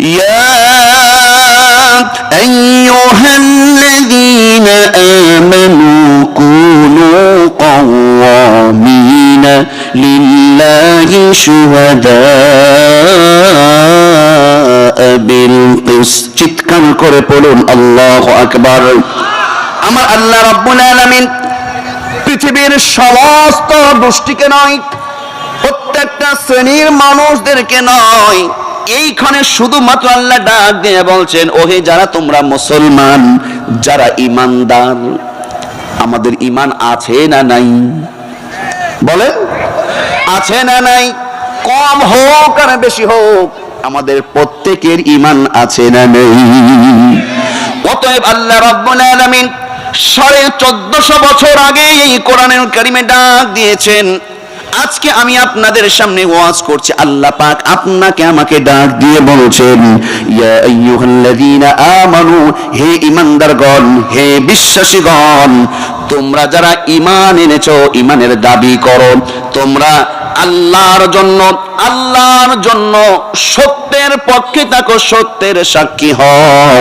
يا أيها الذين آمنوا كونوا قوامين لله شهداء بالقسط চিৎকার করে পড়ুন আল্লাহ আকবার আমার আল্লাহ রাব্বুল আলামিন পৃথিবীর সমস্ত গোষ্ঠীকে নয় প্রত্যেকটা শ্রেণীর মানুষদেরকে নয় এইখানে শুধুমাত্র আল্লাহ ডাক দিয়ে বলছেন, ওহে যারা তোমরা মুসলমান, যারা ইমানদার আমাদের ইমান আছে না নাই? বলেন, আছে না নাই, কম হোক আর বেশি হোক, আমাদের প্রত্যেকের ইমান আছে না নেই? অতএব আল্লাহ রাব্বুল আলামিন সাড়ে চোদ্দশো বছর আগে এই কোরআনের কারিমে ডাক দিয়েছেন আজকে আমি আপনাদের সামনে ওয়াজ করছি, আল্লাহ পাক আপনাকে আমাকে ডাক দিয়ে বলছেন, ইয়া আইয়ুহাল্লাযীনা আমানু, হে ঈমানদারগণ, হে বিশ্বাসীগণ, তোমরা যারা ঈমান এনেছো, ঈমানের দাবি করো, তোমরা আল্লাহর জন্য আল্লাহর জন্য সত্যের পক্ষে থাকো, সত্যের সাক্ষী হও,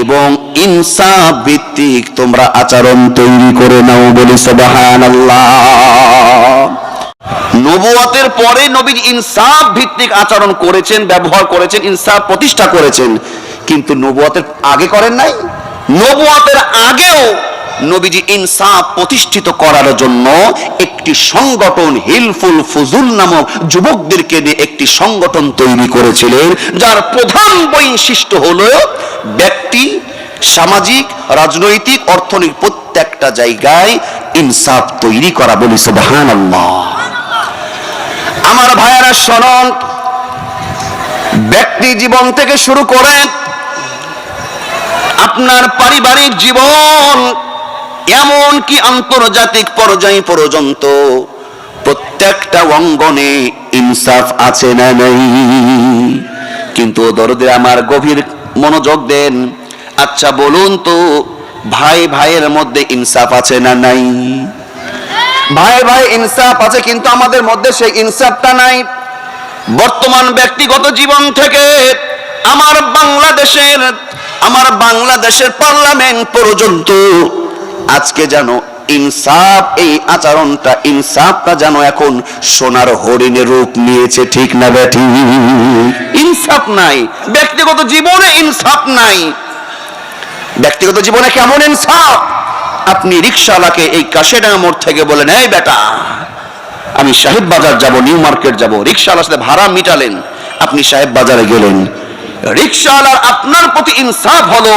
এবং ইনসাফ ভিত্তিক তোমরা আচরণ তৈরি করে নাও বলি, সুবহানাল্লাহ। নবুয়তের পরে নবীর ইনসাফ ভিত্তিক আচরণ করেছেন, ব্যবহার করেছেন, ইনসাফ প্রতিষ্ঠা করেছেন। কিন্তু নবুয়তের আগে করেন নাই। নবুয়তের আগেও নবীজি ইনসাফ প্রতিষ্ঠিত করার জন্য একটি সংগঠন হিলফুল ফুজুল নামক যুবকদেরকে নিয়ে একটি সংগঠন তৈরি করেছিলেন, যার প্রধান বৈশিষ্ট্য হল ব্যক্তি, সামাজিক, রাজনৈতিক, অর্থনৈতিক প্রত্যেকটা জায়গায় ইনসাফ তৈরি করা বলি সুবহানাল্লাহ। আমার ভাইয়ারা, শোনন। ব্যক্তি জীবন থেকে শুরু করে আপনার পারিবারিক জীবন এমন কি আন্তর্জাতিক পর্যায় পর্যন্ত প্রত্যেকটা অঙ্গনে ইনসাফ আছে না নেই। কিন্তু দরদে আমার গভীর মনোযোগ দেন। আচ্ছা বলুন তো, ভাই ভাইয়ের মধ্যে ইনসাফ আছে না নাই? ভাই ভাই, ইনসাফ আছে, কিন্তু আমাদের মধ্যে সেই ইনসাফটা নাই। বর্তমান ব্যক্তিগত জীবন থেকে আমার বাংলাদেশের আমার বাংলাদেশের পার্লামেন্ট পর্যন্ত আজকে যেন ইনসাফ, এই আচরণটা, ইনসাফটা যেন এখন সোনার হরিণের রূপ নিয়েছে, ঠিক না ব্যাটি? ইনসাফ নাই। ব্যক্তিগত জীবনে ইনসাফ নাই। ব্যক্তিগত জীবনে কেমন ইনসাফ? আপনি রিক্সাওয়ালাকে এই কাশেডাঙ্গা মোড় থেকে বলেন এই বেটা, আমি সাহেব বাজার যাব, নিউ মার্কেট যাব। রিক্সাওয়ালার সাথে ভাড়া মিটালেন। আপনি সাহেব বাজারে গেলেন। রিক্সাওয়ালার আপনার প্রতি ইনসাফ হলো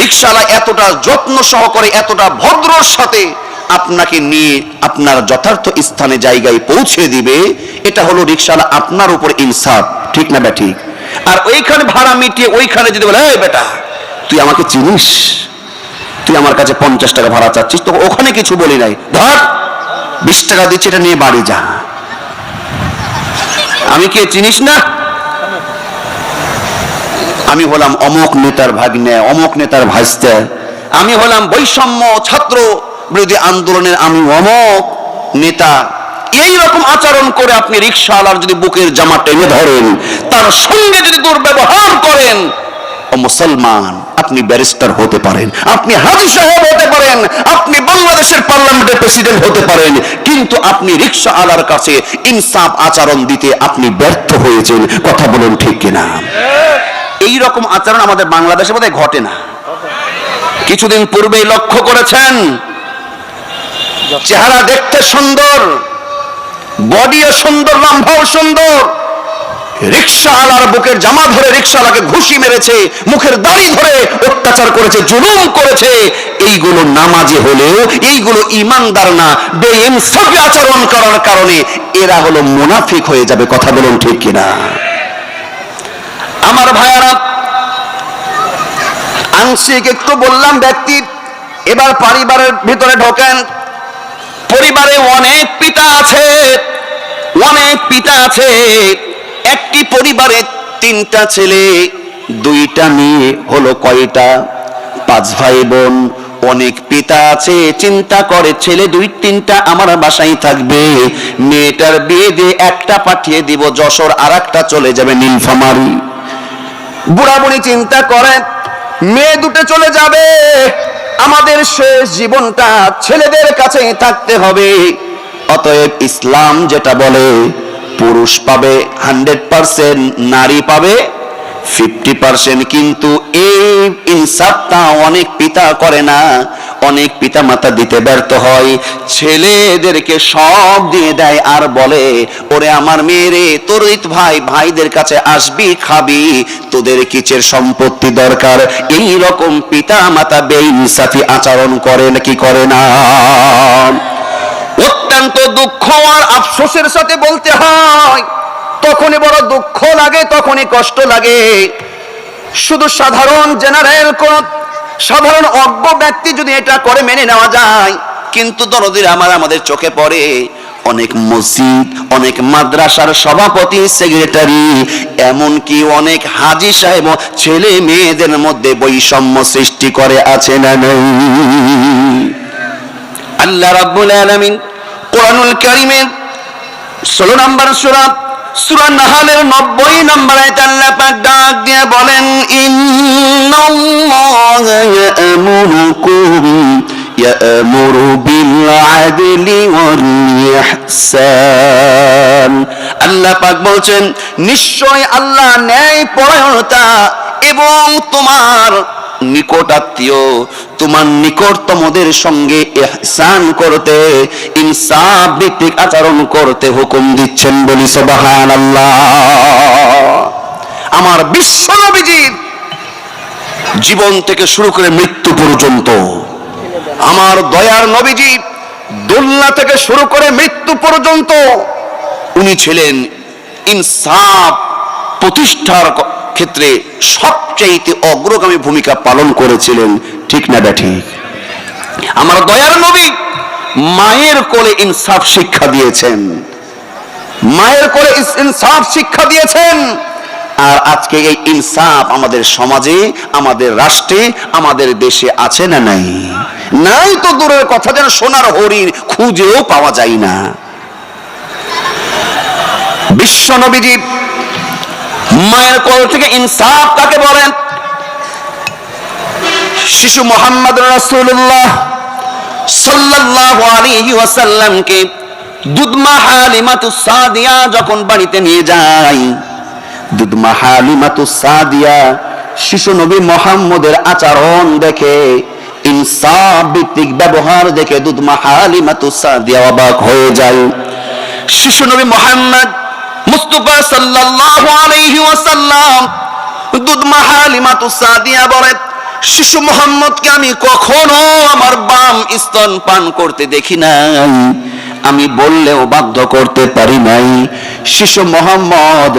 রিক্সাওয়ালা এতটা যত্ন সহকারে, এতটা ভদ্রর সাথে আপনাকে নিয়ে আপনার যথার্থ স্থানে জায়গায় পৌঁছে দিবে, এটা হলো রিক্সাওয়ালা আপনার উপর ইনসাফ। ঠিক না, ব্যাটি? আর ওইখানে ভাড়া মিটিয়ে ওইখানে যদি বলে, এই বেটা, তুই আমাকে চিনিস? তুই আমার কাছে পঞ্চাশ টাকা ভাড়া চাচ্ছিস তো ওখানে কিছু বলি নাই। ধর, বিশ টাকা দিচ্ছি, এটা নিয়ে বাড়ি যা। আমি কে চিনিস না? আমি হলাম অমক নেতার ভাগ্নে, অমক নেতার ভাইস্তে। আমি হলাম বৈষম্য ছাত্র বিরোধী আন্দোলনের আমি অমক নেতা। এই রকম আচরণ করে আপনি রিক্সাওয়ালার যদি বুকের জামা টেনে ধরেন, তার সঙ্গে যদি দুর্ব্যবহার করেন মুসলমান, আপনি ব্যারিস্টার হতে পারেন। আপনি হাজি সাহেব হতে পারেন, আপনি বাংলাদেশের পার্লামেন্টের প্রেসিডেন্ট হতে পারেন, কিন্তু আপনি রিক্সা আলার কাছে ইনসাফ আচরণ দিতে আপনি ব্যর্থ হয়েছেন, কথা বলুন ঠিক কিনা? এই রকম আচরণ আমাদের বাংলাদেশে বোধহয় ঘটে না। কিছুদিন পূর্বেই লক্ষ্য করেছেন, চেহারা দেখতে সুন্দর, বডিও সুন্দর, লম্বাও সুন্দর রিক্সাওয়ালার বুকের জামা ধরে রিক্সাওয়ালাকে ঘুষি মেরেছে, মুখের দাড়ি ধরে অত্যাচার করেছে, জুলুম করেছে। এইগুলো নামাজে হলেও, এইগুলো ইমানদার না বেইনসাফি আচরণ করার কারণে এরা হলো মুনাফিক হয়ে যাবে, কথা বলুন ঠিক কিনা? আমার ভাইয়ারা, আংশিক একটু বললাম, ব্যক্তি এবার পরিবারের ভিতরে ঢোকেন। পরিবারে অনেক পিতা আছে, অনেক পিতা আছে। একটি পরিবারে তিনটা ছেলে, দুইটা মেয়ে, হলো কয়টা? পাঁচ ভাই বোন, অনেক পিতা আছে, চিন্তা করে ছেলে দুই, তিনটা আমার বাসায় থাকবে। মেয়েটার বিয়ে দিয়ে একটা পাঠিয়ে দিব, যশোর আর একটা চলে যাবে নীলফামারি। বুড়া বুড়ি চিন্তা করেন মেয়ে দুটো চলে যাবে। আমাদের শেষ জীবনটা ছেলেদের কাছে থাকতে হবে। অতএব ইসলাম যেটা বলে পুরুষ পাবে হান্ড্রেড পার্সেন্ট, নারী পাবে ফিফটি পার্সেন্ট। কিন্তু এই ইনসাফটা অনেক পিতা করে না, অনেক পিতা মাতা দিতে ব্যর্থ হয়। ছেলেদেরকে সব দিয়ে দেয় আর বলে, ওরে আমার মেয়েরে, তোর ভাই, ভাইদের কাছে আসবি, খাবি, তোদের কিচের সম্পত্তি দরকার। এই রকম পিতা মাতা বেইনসাফি আচরণ করে নাকি করে না? অত্যন্ত দুঃখ আর আফসোসের সাথে বলতে হয়, তখনই বড় দুঃখ লাগে, তখনই কষ্ট লাগে। শুধু সাধারণ জেনারেল কোন সাধারণ অজ্ঞ ব্যক্তি যদি এটা করে মেনে নেওয়া যায়, কিন্তু দরদির আমার আমাদের চোখে পড়ে। অনেক মসজিদ, অনেক মাদ্রাসার সভাপতি, সেক্রেটারি, এমনকি অনেক হাজি সাহেব ছেলে মেয়েদের মধ্যে বৈষম্য সৃষ্টি করে আছে না নেই? আল্লাহ রাব্বুল আলামিন কোরআনুল 16 নম্বর সূরা সূরা নাহালের 90 নম্বর আল্লাহ পাক ডাক দিয়ে বলেন, ইন্নাল্লাহা আদলি ওয়াল ইহসান আল্লাহ পাক বলছেন, নিশ্চয় আল্লাহ ন্যায় পরায়ণতা এবং তোমার নিকট আত্মীয় তোমার নিকটতমদের সঙ্গে ইহসান করতে, ইনসাফ আচরণ করতে হুকুম দিচ্ছেন বলি আমার বিশ্ব নবীজির জীবন থেকে শুরু করে মৃত্যু পর্যন্ত, আমার দয়ার নবীজি থেকে শুরু করে মৃত্যু পর্যন্ত, উনি ছিলেন ইনসাফ প্রতিষ্ঠার ক্ষেত্রে সবচাইতে অগ্রগামী ভূমিকা পালন করেছিলেন, ঠিক না ঠিক আমার দয়ার নবী মায়ের কোলে ইনসাফ শিক্ষা দিয়েছেন। মায়ের কোলে ইনসাফ শিক্ষা দিয়েছেন। আর আজকে এই ইনসাফ আমাদের সমাজে, আমাদের রাষ্ট্রে, আমাদের দেশে আছে না নাই? নাই তো দূরের কথা যেন সোনার হরিণ খুঁজেও পাওয়া যায় না। বিশ্ব নবীজি মায়ের কোল থেকে ইনসাফ কাকে বলেন? শিশু মোহাম্মদ রাসূলুল্লাহ সাল্লাল্লাহু আলাইহি ওয়াসাল্লামকে দুধমা হালিমাতু সাদিয়া যখন বাড়িতে নিয়ে যায় দুধমা হালিমাতু সাদিয়া শিশু নবী মোহাম্মদের আচরণ দেখে, ইনসাফ ভিত্তিক ব্যবহার দেখে দুধমা হালিমাতু সাদিয়া অবাক হয়ে যায়। শিশু নবী মোহাম্মদ মুস্তাফা সাল্লাল্লাহু আলাইহি ওয়াসাল্লাম দুধমা হালিমাতু সাদিয়া বলে শিশু মোহাম্মদকে আমি কখনো আমার বাম স্তন পান করতে দেখি নাই। আমি বললেও বাধ্য করতে পারি নাই। শিশু মোহাম্মদ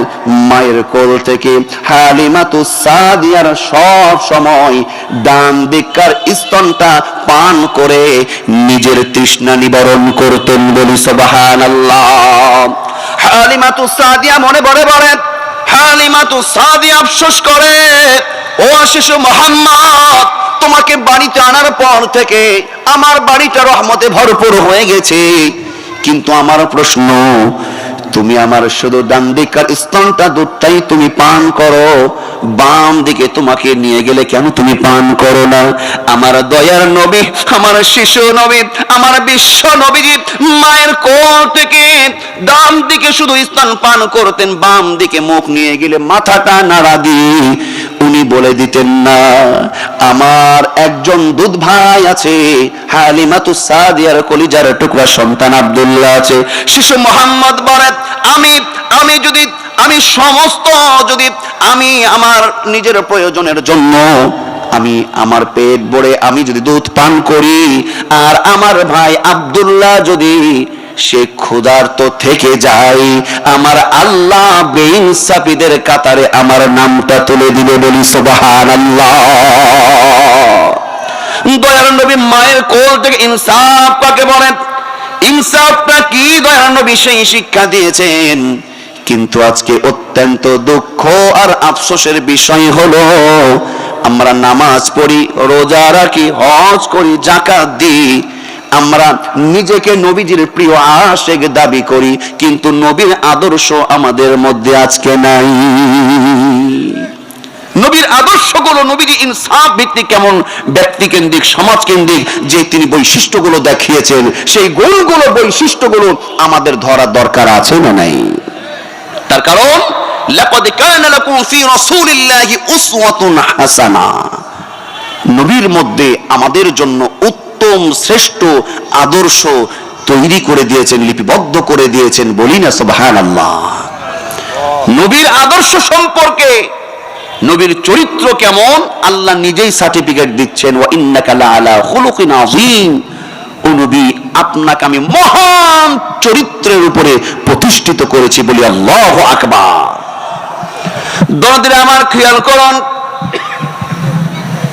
মায়ের কোল থেকে হালিমাতু সাদিয়ার সব সময় ডান দিককার স্তনটা পান করে নিজের তৃষ্ণা নিবারণ করতেন বলি, সুবহানাল্লাহ। হালিমাতু সাদিয়া মনে বলে বলে, হালিমাতু সাদিয়া আফসোস করে, ও শিশু মোহাম্মদ, তোমাকে বাড়িতে আনার পর থেকে আমার বাড়িটা রহমতে ভরপুর হয়ে গেছে। কিন্তু আমার প্রশ্ন তুমি আমার শুধু ডান দিকার স্তনটা দুধটাই তুমি পান করো। বাম দিকে তোমাকে নিয়ে গেলে কেন তুমি পান করো না? আমার দয়ার নবী, আমার শিশু নবী, আমার বিশ্ব নবীজি মায়ের কোল থেকে ডান দিকে শুধু স্তন পান করতেন, বাম দিকে মুখ নিয়ে গেলে মাথাটা নাড়া দিয়ে উনি বলে দিতেন, না, আমার একজন দুধ ভাই আছে, হালিমাতু সাদিয়ার কলিজার টুকরা সন্তান আব্দুল্লাহ আছে। শিশু মোহাম্মদ বলে, আমি আমি যদি, আমি সমস্ত যদি, আমি আমার নিজের প্রয়োজনের জন্য, আমি আমার পেট ভরে আমি যদি দুধ পান করি, আর আমার ভাই আব্দুল্লাহ যদি সে ক্ষুধার্ত থেকে যায়। আমার আল্লাহ বেইনসাফিদের কাতারে আমার নামটা তুলে দিবে বলি সুবাহান আল্লাহ দয়ার নবী মায়ের কোল থেকে ইনসাফ কাকে বলেন। ইনসাফটা কি দয়ার নবী সেই শিক্ষা দিয়েছেন। কিন্তু আজকে অত্যন্ত দুঃখ আর আফসোসের বিষয় হলো, আমরা নামাজ পড়ি, রোজা রাখি, হজ করি জাকাত দিই। আমরা নিজেকে নবীজির প্রিয় আশেক দাবি করি, কিন্তু নবীর আদর্শ আমাদের মধ্যে আজকে নাই। নবী বৈশিষ্ট্যগুলো নবীজি ইনসাফ ভিত্তিক কেমন ব্যক্তি কেন্দ্রিক, সমাজ কেন্দ্রিক, যে তিনি বৈশিষ্ট্যগুলো দেখিয়েছেন, সেই গুণগুলো, বৈশিষ্ট্যগুলো আমাদের ধরার দরকার আছে না নাই? তার কারণ, লাকাদ কানা লাকুম ফি রাসূলিল্লাহি উসওয়াতুন হাসানা। নবীর মধ্যে আমাদের জন্য উত্তম শ্রেষ্ঠ আদর্শ তৈরি করে দিয়েছেন, লিপিবদ্ধ করে দিয়েছেন বলি না, সুবহানাল্লাহ। নবীর আদর্শ সম্পর্কে, নবীর চরিত্র কেমন, আল্লাহ নিজেই সার্টিফিকেট দিচ্ছেন ও নবী, আপনাকে আমি মহান চরিত্রের উপরে প্রতিষ্ঠিত করেছি বলি আল্লাহু আকবার। আমার খেয়াল করুন,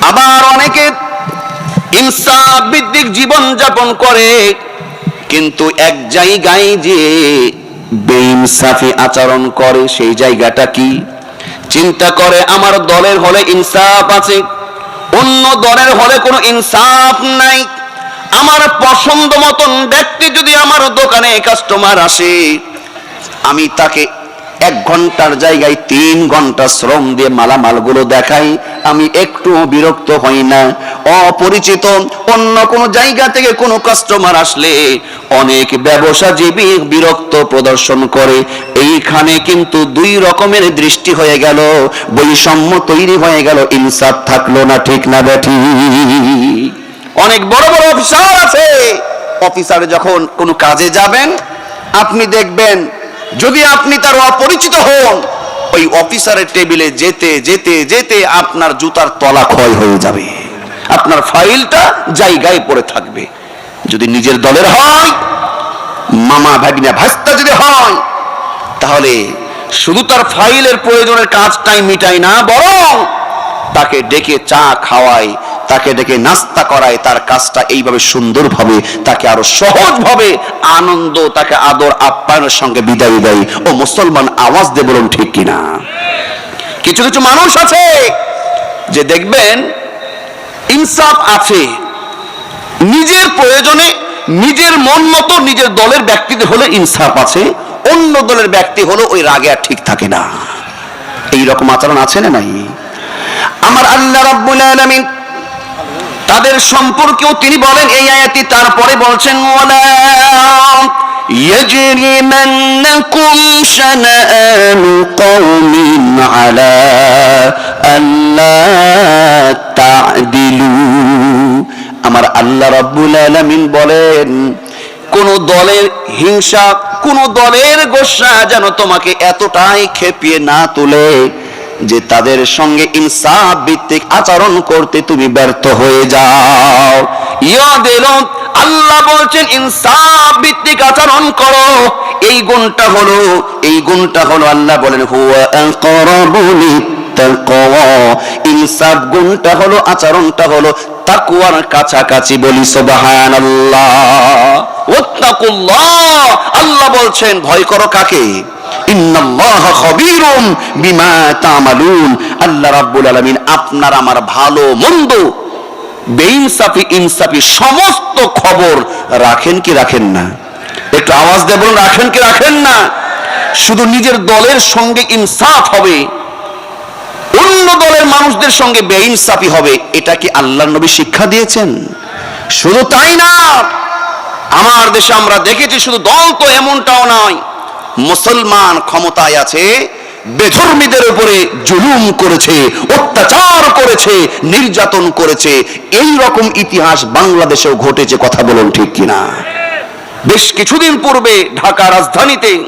আবার অনেকে ইনসাফ ভিত্তিক জীবন যাপন করে, কিন্তু এক জায়গায় যে বেইনসাফি আচরণ করে, সেই জায়গাটা কি? চিন্তা করে আমার দলের হলে ইনসাফ আছে, অন্য দলের হলে কোনো ইনসাফ নাই। আমার পছন্দ মতন ব্যক্তি যদি আমার দোকানে কাস্টমার আসে, আমি তাকে এক ঘণ্টার জায়গায় তিন ঘণ্টা শ্রম দিয়ে মালামালগুলো দেখাই। আমি একটু বিরক্ত হই না। অপরিচিত অন্য কোনো জায়গা থেকে কোনো কাস্টমার আসলে অনেক ব্যবসাজীবী বিরক্ত প্রদর্শন করে। এইখানে কিন্তু দুই রকমের দৃষ্টি হয়ে গেল। বৈষম্য তৈরি হয়ে গেল। ইনসাফ থাকল না, ঠিক না, বেঠি? অনেক বড় বড় অফিসার আছে। অফিসার যখন কোনো কাজে যাবেন, আপনি দেখবেন যদি আপনি তার অপরিচিত হন, ওই অফিসারের টেবিলে যেতে যেতে যেতে আপনার জুতার তলা ক্ষয় হয়ে যাবে। আপনার ফাইলটা জায়গায় পড়ে থাকবে। যদি নিজের দলের হয়, মামা ভাগিনা ভাস্তা যদি হয়, তাহলে শুধু তার ফাইলের প্রয়োজনের কাজটাই মিটাই না, বরং তাকে ডেকে চা খাওয়ায় তাকে ডেকে নাস্তা করায়, তার কাজটা এইভাবে সুন্দরভাবে, তাকে আরও সহজভাবে আনন্দ, তাকে আদর, আপ্যায়নের সঙ্গে বিদায় দেয়। ও মুসলমান আওয়াজ দিয়ে বলুন, ঠিক কিনা? কিছু কিছু মানুষ আছে যে দেখবেন, ইনসাফ আছে। নিজের প্রয়োজনে, নিজের মন মতো নিজের দলের ব্যক্তিদের হলে ইনসাফ আছে, অন্য দলের ব্যক্তি হলো ওই রাগে আর ঠিক থাকে না। এই রকম আচরণ আছে না নাই? আমার আল্লাহ রাব্বুল আলামিন তাদের সম্পর্কেও তিনি বলেন এই আয়াতি তারপরে বলছেন ওয়ালা يجرمنكم شنآن قوم على ألا تعدلوا আমার আল্লাহ রাব্বুল আলামিন বলেন কোন দলের হিংসা কোন দলের গোসা যেন তোমাকে এতটাই খেপিয়ে না তুলে যে তাদের সঙ্গে ইনসাফ ভিত্তিক আচরণ করতে তুমি ব্যর্থ হয়ে যাও। ইয়া দিল আল্লাহ বলছেন, ইনসাফ ভিত্তিক আচরণ করো। এই গুণটা হলো, এই গুণটা হলো আল্লাহ বলেন, হুয়া আকরাবুলি তাকওয়া ইনসাফ গুণটা হলো, আচরণটা হলো তাকওয়ার কাছাকাছি বলি, সুবহানাল্লাহ। ওয়াত্তাকুল্লাহ। আল্লাহ বলছেন, ভয় করো কাকে? ইন্নাল্লাহ খবীরুম বিমা আপনার আমার ভালো, মন্দ, বেইনসাফি, ইনসাফি সমস্ত খবর রাখেন কি রাখেন না? একটু আওয়াজ বলুন, রাখেন কি রাখেন না? শুধু নিজের দলের সঙ্গে ইনসাফ হবে, অন্য দলের মানুষদের সঙ্গে বেইনসাফি হবে, এটা কি আল্লাহ নবী শিক্ষা দিয়েছেন? শুধু তাই না, আমার দেশে আমরা দেখেছি শুধু দল তো এমনটাও নয়। মুসলমান ক্ষমতায় আছে, বেধর্মীদের উপরে জুলুম করেছে, অত্যাচার করেছে, নির্যাতন করেছে এই রকম ইতিহাস বাংলাদেশেও ঘটেছে, কথা বলুন ঠিক কিনা? বেশ কিছুদিন পূর্বে ঢাকা রাজধানীতে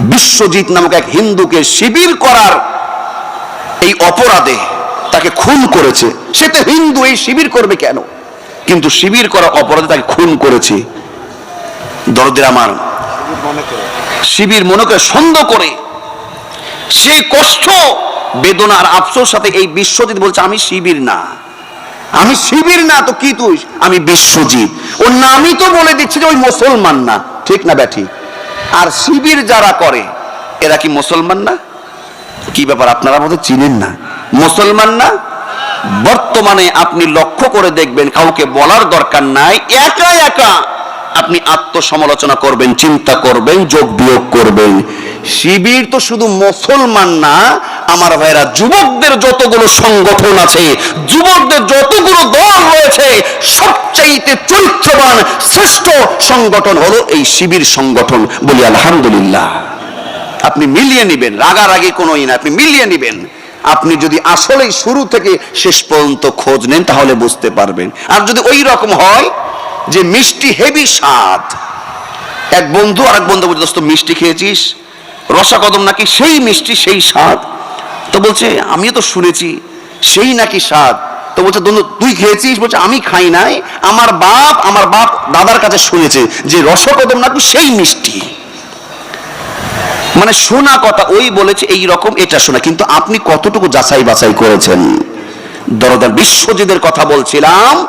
বিশ্বজিৎ নামক এক হিন্দুকে শিবির করার এই অপরাধে তাকে খুন করেছে। সে তো হিন্দু, এই শিবির করবে কেন? কিন্তু শিবির করা অপরাধে তাকে খুন করেছে। দরদের আমার শিবির মনে করে সন্দেহ করে। সে কষ্ট বেদনা আর আফসোর সাথে এই বিশ্বজিৎ বলছে, আমি শিবির না। আমি শিবির না, তো কি তুই? আমি বিশ্বজিৎ। ওর নামই তো বলে দিচ্ছে যে ওই মুসলমান না। ঠিক না ব্যাঠি। আর শিবির যারা করে, এরা কি মুসলমান না? কি ব্যাপার, আপনারা আমাদের চিনেন না? মুসলমান না? বর্তমানে আপনি লক্ষ্য করে দেখবেন, কাউকে বলার দরকার নাই। একা একা। আপনি আত্মসমালোচনা করবেন, চিন্তা করবেন, যোগ বিয়োগ করবেন। শিবির তো শুধু মুসলমান না, আমার ভাইরা, যুবকদের যতগুলো সংগঠন আছে, যুবকদের যতগুলো দল রয়েছে, সবচাইতে চরিত্রবান, শ্রেষ্ঠ সংগঠন হলো এই শিবির সংগঠন বলি আলহামদুলিল্লাহ। আপনি মিলিয়ে নেবেন, রাগারাগি কোনো না, আপনি মিলিয়ে নেবেন। আপনি যদি আসলেই শুরু থেকে শেষ পর্যন্ত খোঁজ নেন, তাহলে বুঝতে পারবেন। আর যদি ওই রকম হয় যে মিষ্টি হেভি স্বাদ। এক বন্ধু আর এক বন্ধু বলছে, দোস্ত, মিষ্টি খেয়েছিস? রসা কদম নাকি সেই মিষ্টি, সেই স্বাদ? তো বলছে, আমিও তো শুনেছি, সেই নাকি স্বাদ। তো বলছে তুই খেয়েছিস? বলছে, আমি খাই নাই, আমার বাপ আমার বাপ দাদার কাছে শুনেছে যে রসকদম নাকি সেই মিষ্টি। মানে শোনা কথা, ওই বলেছে, এই রকম, এটা শোনা। কিন্তু আপনি কতটুকু যাচাই বাছাই করেছেন? দরদার বিশ্বজিদের কথা বলছিলাম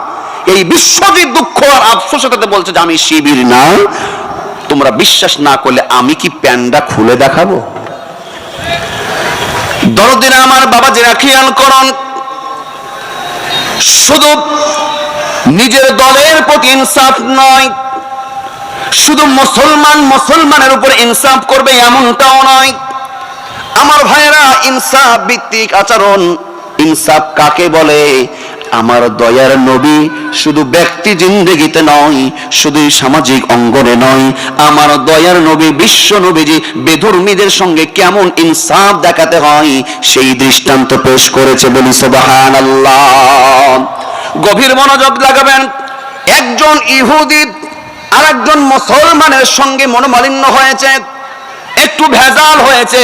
এই বিশ্বজিৎ দুঃখ আর আফসোসের সাথে বলছে যে আমি শিবির না। তোমরা বিশ্বাস না করলে আমি কি প্যান্ডা খুলে দেখাবো? দরদিন আমার বাবা যেরা খেয়াল করন, শুধু নিজের দলের প্রতি ইনসাফ নয়, শুধু মুসলমান মুসলমানের উপর ইনসাফ করবে এমনটাও নয়। আমার ভাইয়েরা, ইনসাফ ভিত্তিক আচরণ, ইনসাফ কাকে বলে? আমার দয়ার নবী শুধু ব্যক্তি জিন্দগিতে নয়, শুধু সামাজিক অঙ্গনে নয়। আমার দয়ার নবী, বিশ্ব নবীজি, বেধর্মীদের সঙ্গে কেমন ইনসাফ দেখাতে হয়, সেই দৃষ্টান্ত পেশ করেছে বলি সুবাহান গভীর মনোযোগ লাগাবেন। একজন ইহুদি আর একজন মুসলমানের সঙ্গে মনোমালিন্য হয়েছে, একটু ভেজাল হয়েছে।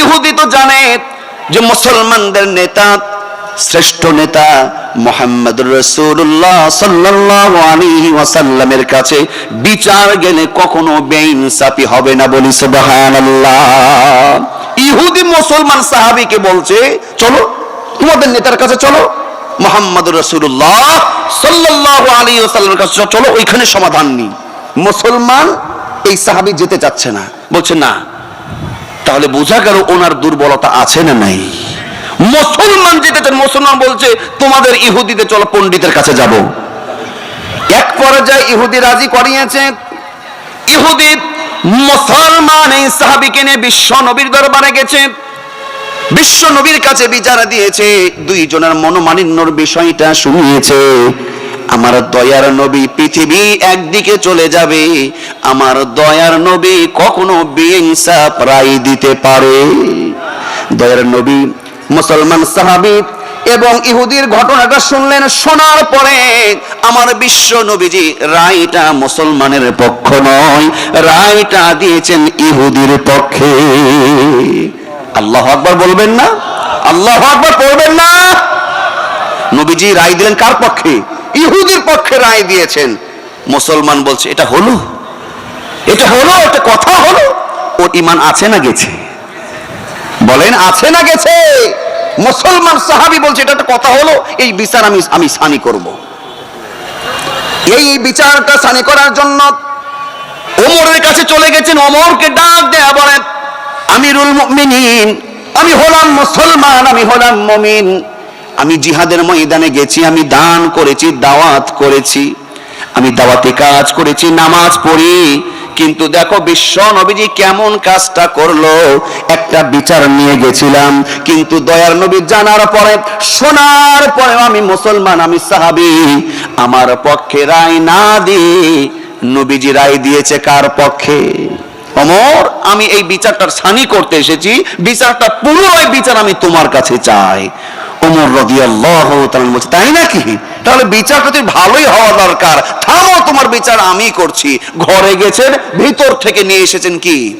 ইহুদি তো জানে যে মুসলমানদের নেতা শ্রেষ্ঠ নেতা মোহাম্মদ রসুল্লাহ সাল্লাল্লাহু আলাইহি ওয়াসাল্লামের কাছে বিচার গেলে কখনো বেইনসাফি হবে না বলি ইহুদি মুসলমান সাহাবীকে বলছে, চলো, তোমাদের নেতার কাছে চলো মোহাম্মদ রসুল্লাহ সাল্লাল্লাহু আলাইহি ওয়াসাল্লামের কাছে চলো, ওইখানে সমাধান নেই। মুসলমান এই সাহাবী যেতে চাচ্ছে না। বলছে, না, তাহলে বোঝা গেল ওনার দুর্বলতা আছে না নাই? মুসলমান যেতে চান মুসলমান বলছে, তোমাদের ইহুদিতে চলো পণ্ডিতের কাছে যাব। এক পর্যায়ে ইহুদি রাজি করিয়েছে। ইহুদি মুসলমান এই সাহাবিকে নিয়ে বিশ্ব নবীর দরবারে গেছে। বিশ্ব নবীর কাছে বিচার দিয়েছে। দুইজনের মনোমালিন্যর বিষয়টা শুনিয়েছে। আমার দয়ার নবী পৃথিবী একদিকে চলে যাবে। আমার দয়ার নবী কখনো বিহিংসা রায় দিতে পারে। দয়ার নবী মুসলমান সাহাবী এবং ইহুদির ঘটনাটা শুনলেন, শোনার পরে আমার বিশ্ব নবীজি রায়টা মুসলমানের পক্ষ নয়, রায়টা দিয়েছেন ইহুদির পক্ষে। আল্লাহ আকবার বলবেন না? আল্লাহ আকবার পড়বেন না? নবীজি রায় দিলেন কার পক্ষে? ইহুদির পক্ষে রায় দিয়েছেন। মুসলমান বলছে, এটা হলো। এটা হলো এটা কথা হলো। ওর ইমান আছে না গেছে? বলেন, আছে না গেছে? মুসলমান সাহাবি বলছে, এটা একটা কথা হলো, এই বিচার আমি আমি সানি করব। এই বিচারটা সানি করার জন্য ওমরের কাছে চলে গেছেন, ওমরকে ডাক দেয়া বলেন, আমিরুল মুমিনিন, আমি হলাম মুসলমান, আমি হলাম মুমিন, আমি জিহাদের ময়দানে গেছি, আমি দান করেছি, দাওয়াত করেছি, আমি দাওয়াতে কাজ করেছি, নামাজ পড়ি কিন্তু দেখো বিশ্ব নবীজি কেমন কাজটা করল। একটা বিচার নিয়ে গেছিলাম, কিন্তু দয়ার নবী জানার পরে, শোনার পরে আমি মুসলমান, আমি সাহাবি। আমার পক্ষে রায় না দিয়ে নবীজি রায় দিয়েছে কার পক্ষে? অমর, আমি এই বিচারটার সানি করতে এসেছি, বিচারটা পুরোই বিচার আমি তোমার কাছে চাই। ওমর তাআলা বলছে, তাই নাকি? তাহলে বিচারটা তুই ভালোই হওয়া দরকার। থামো, তোমার বিচার আমি করছি। ঘরে গেছেন, ভিতর থেকে নিয়ে এসেছেন কি?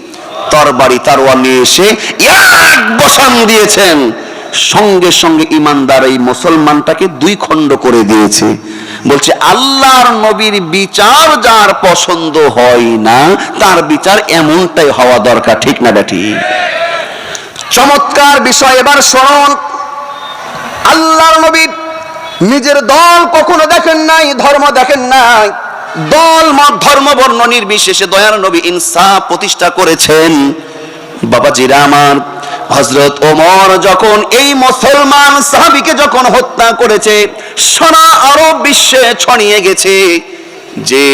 তরবারি তারওয়ার নিয়ে এসে এক বসান দিয়েছেন। সঙ্গে সঙ্গে ইমানদার এই মুসলমানটাকে দুই খণ্ড করে দিয়েছে। বলছে, আল্লাহর নবীর বিচার যার পছন্দ হয় না, তার বিচার এমনটাই হওয়া দরকার। ঠিক না বেটি চমৎকার বিষয়। এবার শুনুন আল্লাহর নবী নিজের দল কখনো দেখেন নাই, ধর্ম দেখেন নাই। দল, মত, ধর্ম, বর্ণ নির্বিশেষে দয়ার নবী ইনসাফ প্রতিষ্ঠা করেছেন। বাবাজিরা আমার হজরত ওমর যখন এই মুসলমান সাহাবিকে যখন হত্যা করেছে, সারা আরব বিশ্বে ছড়িয়ে গেছে যে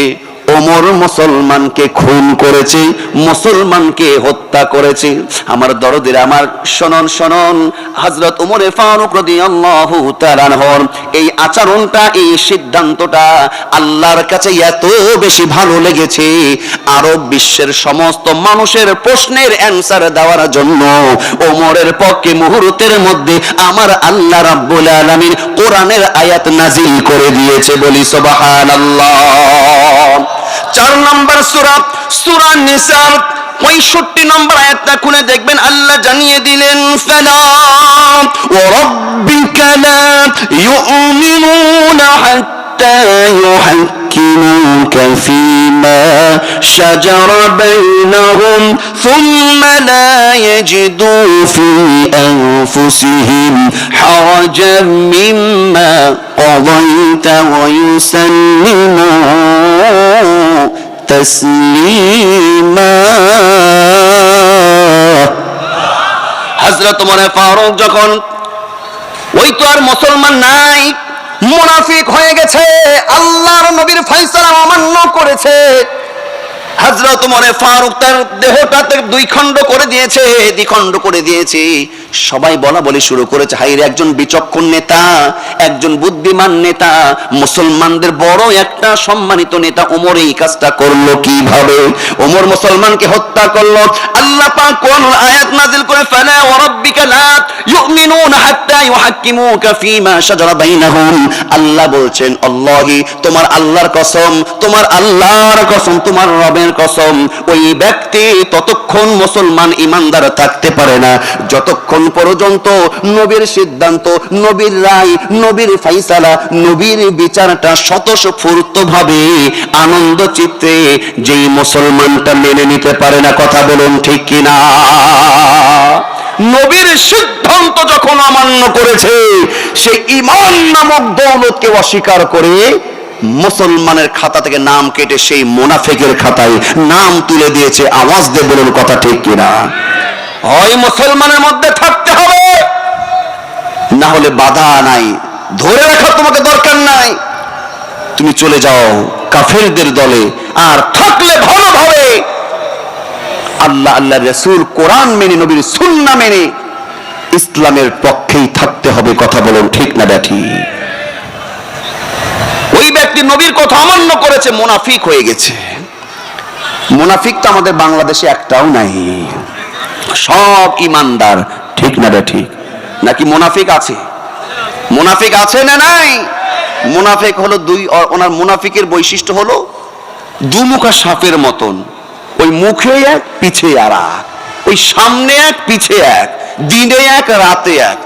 ওমর মুসলমানকে খুন করেছে, মুসলমানকে হত্যা করেছে। আমার দরদের আমার শোনন শোনন, হযরত ওমরে ফারুক রাদিয়াল্লাহু তাআলার এই আচরণটা, এই সিদ্ধান্তটা আল্লাহর কাছে এত বেশি ভালো লেগেছে। আরব বিশ্বের সমস্ত মানুষের প্রশ্নের অ্যানসার দেওয়ার জন্য ওমরের পক্ষে মুহূর্তের মধ্যে আমার আল্লাহ রাব্বুল আলামিন কোরআনের আয়াত নাজিল করে দিয়েছে বলি সুবহানাল্লাহ। চার নম্বর সুরাত সুরা নিসার, পঁয়ষট্টি নম্বর আয়াতটা খুলে দেখবেন, আল্লাহ জানিয়ে দিলেন, ফেলা রাব্বিকা লা ইউমিনুনা হাত্তা يحكموك فيما شجر بينهم ثم لا يجدوا في أنفسهم حرجا مما قضيت ويسلموا تسليما হজরত মনে ফারুক যখন ওই তো আর মুসলমান নাই মুনাফিক হয়ে গেছে, আল্লাহর নবীর ফয়সালা অমান্য করেছে। হাজরত মনে ফারুক তার দেহটাতে দুই খণ্ড করে দিয়েছে, দ্বিখণ্ড করে দিয়েছে। সবাই বলা বলি শুরু করেছে হাইরে একজন বিচক্ষণ নেতা, একজন বুদ্ধিমান নেতা, মুসলমানদের বড় একটা সম্মানিত নেতা ওমর এই কাজটা করল কীভাবে? ওমর মুসলমানকে হত্যা করল। আল্লাহ পাক কোন আয়াত নাজিল করে রাব্বিকা লা হাত্তা ইউহাক্কিমুকা শাজারা বাইনাহুম। আল্লাহ বলছেন, আল্লাহি, তোমার আল্লাহর কসম, তোমার আল্লাহর কসম, তোমার রবের কসম, ওই ব্যক্তি ততক্ষণ মুসলমান ইমানদার থাকতে পারে না। যতক্ষণ পর্যন্ত নবীর সিদ্ধান্ত, নবীর রায়, নবীর ফাইসালা নবীর বিচারটা স্বতঃস্ফূর্ত ভাবে আনন্দ চিত্তে যেই মুসলমানটা মেনে নিতে পারে না, কথা বলুন ঠিক কিনা? নবীর সিদ্ধান্ত যখন অমান্য করেছে, সে ইমান নামক দৌলতকে অস্বীকার করে মুসলমানের খাতা থেকে নাম কেটে সেই মোনাফেকের খাতায় নাম তুলে দিয়েছে, আওয়াজ দিয়ে বলুন কথা ঠিক কিনা? হয় মুসলমানের মধ্যে থাকতে হবে। না হলে বাধা নাই। ধরে রাখার তোমাকে দরকার নাই। তুমি চলে যাও কাফেরদের দলে। আর থাকলে ভালোভাবে। আল্লাহ আল্লাহ রসুল কোরআন মেনে, নবীর সুন্না মেনে ইসলামের পক্ষেই থাকতে হবে কথা বলুন ঠিক না ব্যাঠি? ওই ব্যক্তি নবীর কথা অমান্য করেছে, মোনাফিক হয়ে গেছে। মোনাফিক তো আমাদের বাংলাদেশে একটাও নাই। সব ইমানদার, ঠিক না ব্যাঠি নাকি মোনাফিক আছে? মোনাফিক আছে না নাই? মোনাফিক হলো দুই ওনার মোনাফিকের বৈশিষ্ট্য হলো দুমুখা সাপের মতন। ওই মুখে এক, পিছে আর ওই সামনে এক, পিছে এক। দিনে এক, রাতে এক।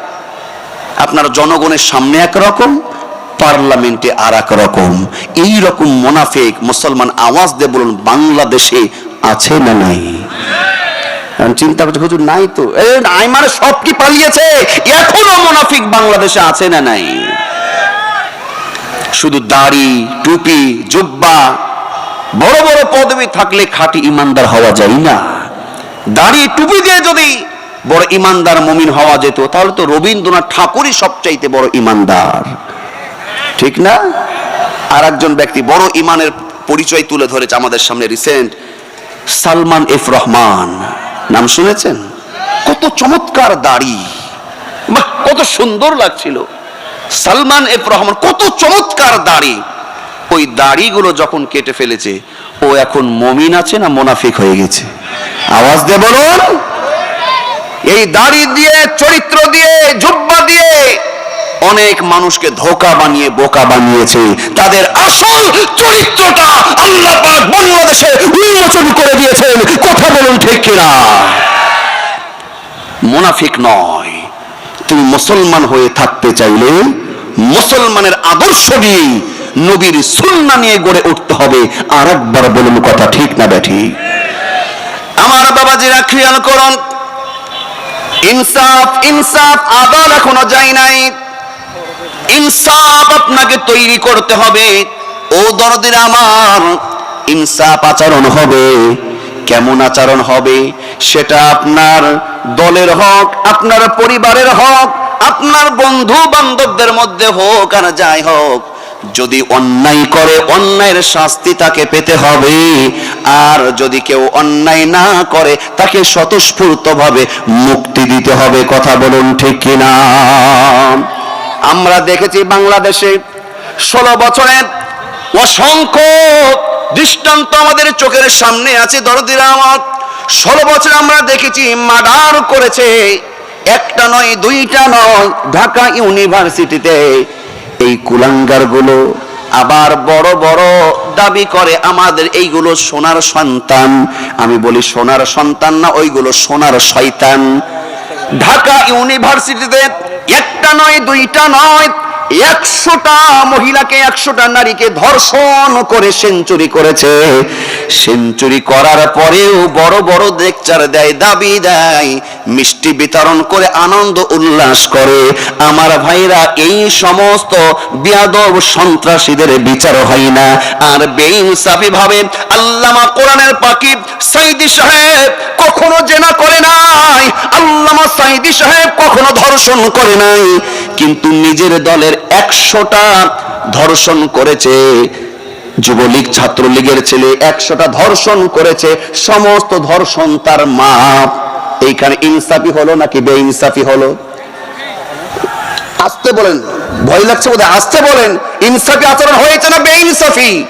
আপনার জনগণের সামনে এক রকম পার্লামেন্টে আর এক রকম এই রকম মোনাফেক মুসলমান আওয়াজ দিয়ে বলুন, বাংলাদেশে আছে না নাই? চিন্তা করছে, হুজুর, নাই তো। নাই মানে সব কি পালিয়েছে? এখনও মোনাফিক বাংলাদেশে আছে না নাই? শুধু দাড়ি, টুপি, জুব্বা, বড় বড় পদবি থাকলে খাঁটি ইমানদার হওয়া যায় না। দাড়ি, টুপি দিয়ে যদি বড় ইমানদার মমিন হওয়া যেত, তাহলে তো রবীন্দ্রনাথ ঠাকুরই সবচাইতে বড় ইমানদার। ঠিক না? আর একজন ব্যক্তি বড় ইমানের পরিচয় তুলে ধরেছে আমাদের সামনে রিসেন্ট, সালমান এফ রহমান। নাম শুনেছেন? কত চমৎকার দাড়ি। বাহ, কত সুন্দর লাগছিল। সালমান এফ রহমান, কত চমৎকার দাড়ি। ওই দাড়িগুলো যখন কেটে ফেলেছে, ও এখন মমিন আছে না মোনাফিক হয়ে গেছে? আওয়াজ দিয়ে বলুন। এই দাড়ি দিয়ে, চরিত্র দিয়ে, জুব্বা দিয়ে অনেক মানুষকে ধোকা বানিয়ে বোকা বানিয়েছে। তাদের আসল চরিত্রটা আল্লাহ পাক বাংলাদেশে উন্মোচন করে দিয়েছেন। কথা বলুন ঠিক কিনা? মোনাফিক নয়। তুমি মুসলমান হয়ে থাকতে চাইলে মুসলমানের আদর্শ নিয়ে নবীর সুন্না নিয়ে গড়ে উঠতে হবে। আর একবার বলুন কথা ঠিক না ব্যাঠি। আমার বাবাজিরা খেয়াল করুন। ইনসাফ ইনসাফ আদাল এখনও যায় নাই। ইনসাফ আপনাকে তৈরি করতে হবে। ও দরদির আমার, ইনসাফ আচরণ হবে। কেমন আচরণ হবে? সেটা আপনার দলের হক, আপনার পরিবারের হক, আপনার বন্ধু বান্ধবদের মধ্যে হোক আর যাই হোক। যদি অন্যায় করে, অন্যায়ের শাস্তি তাকে পেতে হবে। আর যদি কেউ অন্যায় না করে, তাকে স্বতঃস্ফূর্তভাবে মুক্তি দিতে হবে। কথা বলুন ঠিক কিনা? আমরা দেখেছি বাংলাদেশে ষোলো বছরের অসংখ্য দৃষ্টান্ত আমাদের চোখের সামনে আছে দরদিরা আমার ষোলো বছর আমরা দেখেছি মার্ডার করেছে। একটা নয়, দুইটা নয়, ঢাকা ইউনিভার্সিটিতে। এই কুলাঙ্গারগুলো আবার বড় বড় দাবি করে, আমাদের এইগুলো সোনার সন্তান। আমি বলি, সোনার সন্তান না, ওইগুলো সোনার শয়তান। ঢাকা ইউনিভার্সিটিতে একটা নয় দুইটা নয়। একশোটা মহিলাকে, একশোটা নারীকে ধর্ষণ করে সেঞ্চুরি করেছে। সেঞ্চুরি করার পরেও বড় বড় লেকচার দেয়, দাবি দেয়, মিষ্টি বিতরণ করে আনন্দ উল্লাস করে। আমার ভাইরা, এই সমস্ত বিয়াদব সন্ত্রাসীদের বিচার হয় না। আর বেইনসাফি ভাবে আল্লামা কোরআনের পাখি সাইদি সাহেব কখনো জেনা করে নাই। আল্লামা সাইদি সাহেব কখনো ধর্ষণ করে নাই। কিন্তু নিজের দলের একশোটা ধর্ষণ করেছে। যুবলীগ, ছাত্রলীগের ছেলে একশোটা ধর্ষণ করেছে। সমস্ত ধর্ষণ তার মা। এইখানে ইনসাফি হলো নাকি বে ইনসাফি হলো? আসতে বলেন। ভয় লাগছে বোধহয়। আসতে বলেন, ইনসাফি আচরণ হয়েছে না বেইনসাফি?